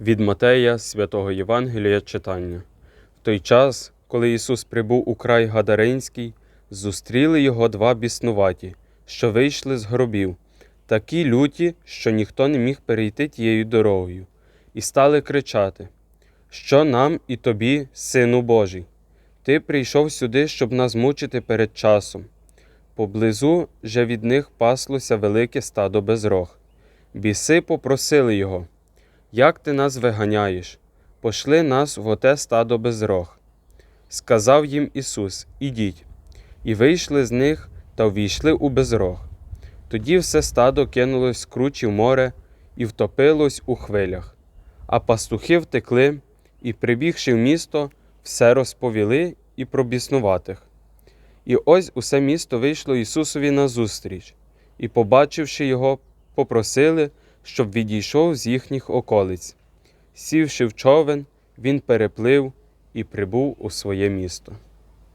Від Матея святого Євангелія читання. В той час, коли Ісус прибув у край Гадаринський, зустріли його два біснуваті, що вийшли з гробів, такі люті, що ніхто не міг перейти тією дорогою, і стали кричати: Що нам і тобі, Сину Божий? Ти прийшов сюди, щоб нас мучити перед часом. Поблизу же від них паслося велике стадо безрог. Біси попросили його. Як ти нас виганяєш? Пошли нас в оте стадо без рог. Сказав їм Ісус: Ідіть. І вийшли з них та увійшли у безрог. Тоді все стадо кинулось з кручі в море і втопилось у хвилях. А пастухи втекли і, прибігши в місто, все розповіли і про біснуватих. І ось усе місто вийшло Ісусові назустріч, і, побачивши його, попросили, щоб відійшов з їхніх околиць. Сівши в човен, він переплив і прибув у своє місто.